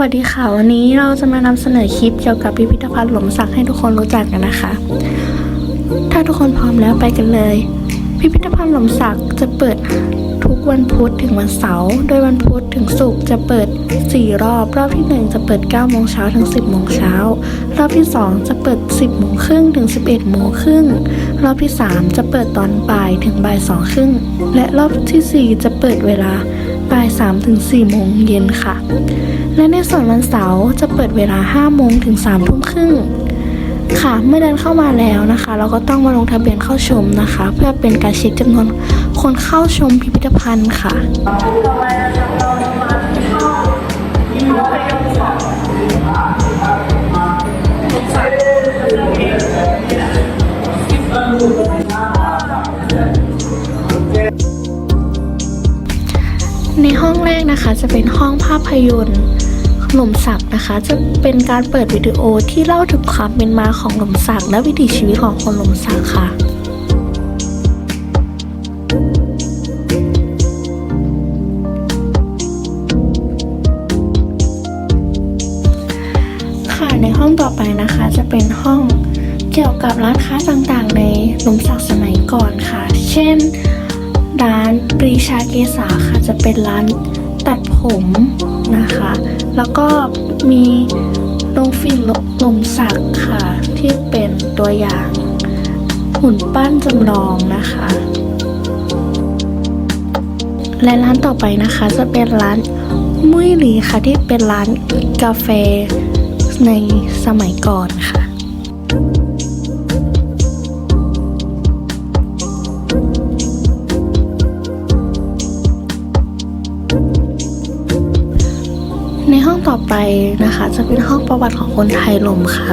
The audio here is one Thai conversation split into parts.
วัสดีค่ะวันนี้เราจะมานำเสนอคลิปเกี่ยวกับพิพิธภัณฑ์หลมสักให้ทุกคนรู้จักกันนะคะ ถ้าทุกคนพร้อมแล้วไปกันเลย พิพิธภัณฑ์หลมสักจะเปิดทุกวันพุธถึงวันเสาร์ โดยวันพุธถึงศุกร์จะเปิด 4 รอบ รอบที่ 1 จะเปิด 9 โมงเช้าถึง 10 โมงเช้า รอบที่ 2 จะเปิด 10 โมงครึ่งถึง 11 โมงครึ่ง รอบที่ 3 จะเปิดตอนบ่ายถึงบ่าย2ครึ่ง และรอบทีสี่4 จะเปิดเวลา บ่าย3ถึง4โมงเย็นค่ะ และในส่วนวันเสาร์จะเปิดเวลา5โมงถึง3ทุ่มครึ่งค่ะเมื่อเดินเข้ามาแล้วนะคะ เราก็ต้องมาลงทะเบียนเข้าชมนะคะ เพื่อเป็นการเช็คจำนวนคนเข้าชมพิพิธภัณฑ์ค่ะ ในห้องแรกนะคะจะเป็นห้องภาพยนตร์หล่มสักนะคะจะเป็นการเปิดวิดีโอที่เล่าถึงความเป็นมาของหล่มสักและวิถีชีวิตของคนหล่มสักค่ะค่ะในห้องต่อไปนะคะจะเป็นห้องเกี่ยวกับร้านค้าต่างๆ ในหลุมศักดิ์สมัยก่อนค่ะ เช่น ร้านปรีชาเกษาค่ะจะเป็นร้านตัดผมนะคะ แล้วก็มีโรงฟิล์มหลมศักค่ะ ที่เป็นตัวอย่างหุ่นปั้นจำลองนะคะ และร้านต่อไปนะคะจะเป็นร้านมุ้ยหลีค่ะที่เป็นร้านกาแฟในสมัยก่อนค่ะ ต่อไปนะคะ จะเป็นห้องประวัติของคนไทยลมค่ะ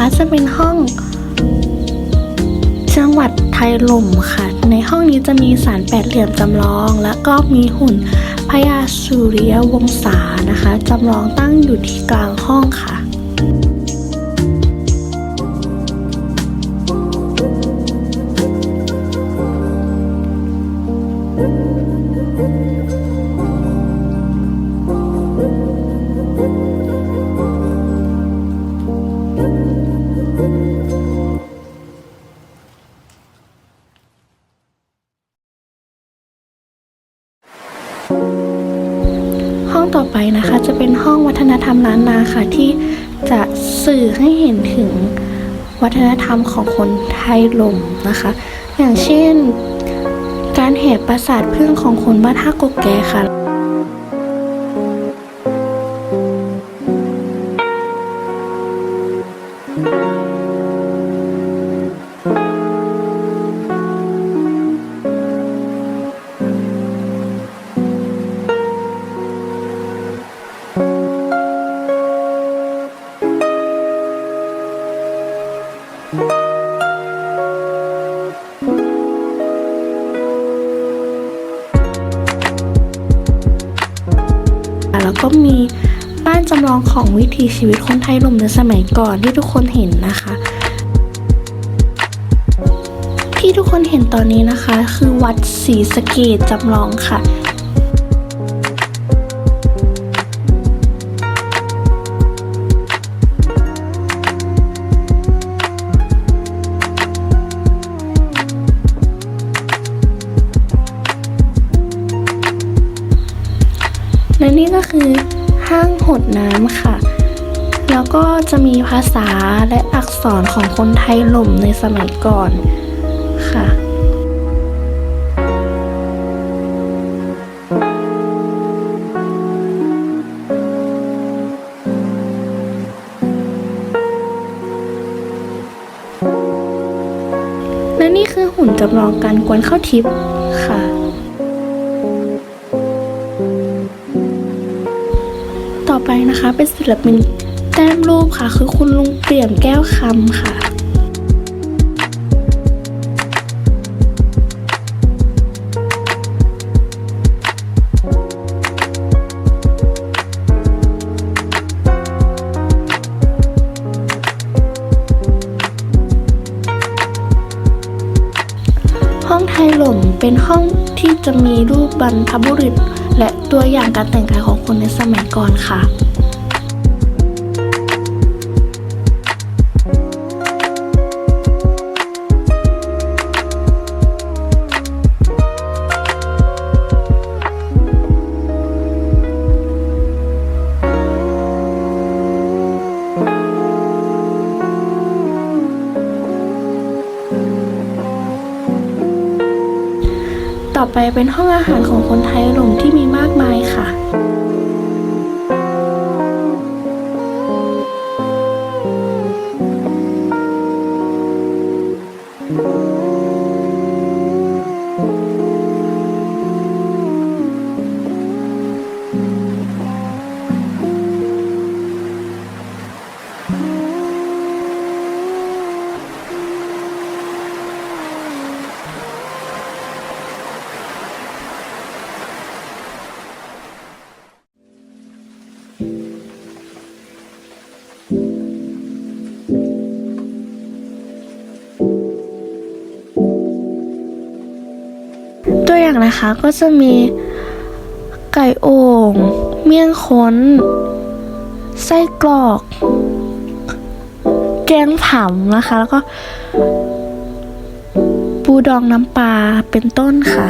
นะคะจะเป็นห้อง จังหวัดไทยลมค่ะ ในห้องนี้จะมีสารแปดเหลี่ยมจำลอง และก็มีหุ่นพญาสุริยวงศานะคะจำลองตั้งอยู่ที่กลางห้องค่ะ ฒนธรรมล้านนาค่ะ ที่จะสื่อให้เห็นถึงวัฒนธรรมของคนไทยลมนะคะ อย่างเช่น การแห่ปราสาทพึ่งของคนบ้านท่ากกแกค่ะ ก็มีบ้านจำลองของวิถีชีวิตคนไทยลมในสมัยก่อนที่ทุกคนเห็นนะคะ ที่ทุกคนเห็นตอนนี้นะคะ คือวัดศรีสะเกดจำลองค่ะ นี่ก็คือห้างหดน้ำค่ะ แล้วก็จะมีภาษาและอักษรของคนไทยหล่มในสมัยก่อนค่ะและนี่คือหุ่นจำลองการกวนข้าวทิพย์ ไปนะคะ เป็นศิลปินแต้มรูปค่ะ คือคุณลุงเปี่ยมแก้วคำค่ะห้องไทยหล่มเป็นห้องที่จะมีรูปบรรพบุรุษ และตัวอย่างการแต่งกายของคนในสมัยก่อนค่ะ ต่อไปเป็นห้องอาหารของคนไทยหลงที่มีมากมายค่ะ นะคะ ก็จะมีไก่โอ่งเมี่ยงค้น ไส้กรอก แกงผำนะคะ แล้วก็ ปูดองน้ำปลาเป็นต้นค่ะ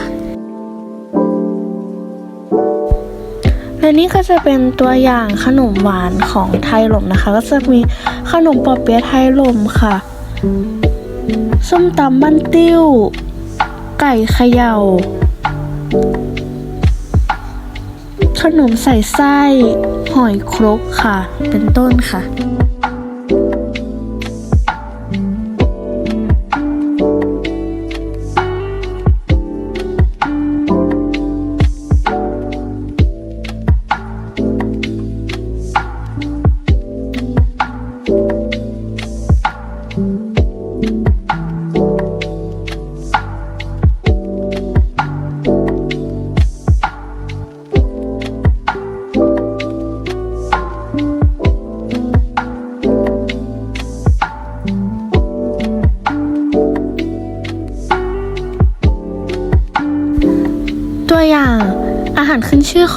และนี่ก็จะเป็นตัวอย่างขนมหวานของไทยหลมนะคะ ก็จะมีขนมปอเปี๊ยะไทยหลมค่ะ ส้มตำบ้านติ้ว ไก่เขยา่า ขนมใส่ไส้ หอยครกค่ะ เป็นต้นค่ะ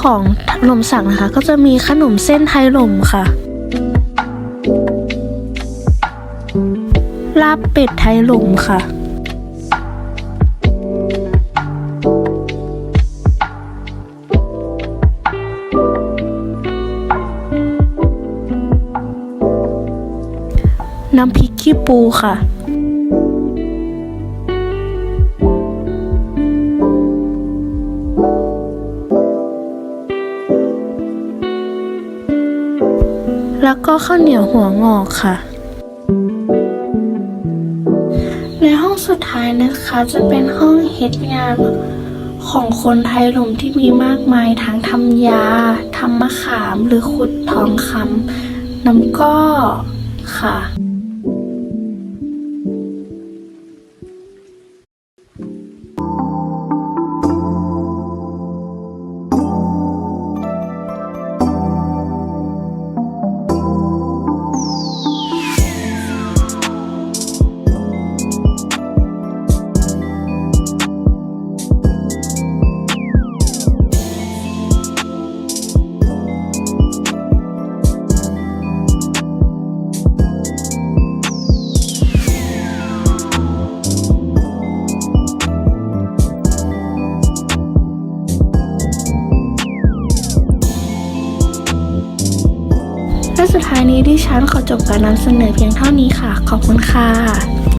ขนชื่อของหลมสักนะคะ ก็จะมีขนมเส้นไทยหลมค่ะ ลาบเป็ดไทยหลมค่ะ น้ำพริกขี้ปูค่ะ แล้วก็ข้าวเหนียวหัวงอกค่ะ ในห้องสุดท้ายนะคะจะเป็นห้องเฮ็ดงานของคนไทยหลุมที่มีมากมายทั้งทำยาทำมะขามหรือขุดทองคำน้ำก้อค่ะ「 นี้ที่ฉันขอจบการนำเสนอเพียงเท่านี้ค่ะ ขอบคุณค่ะ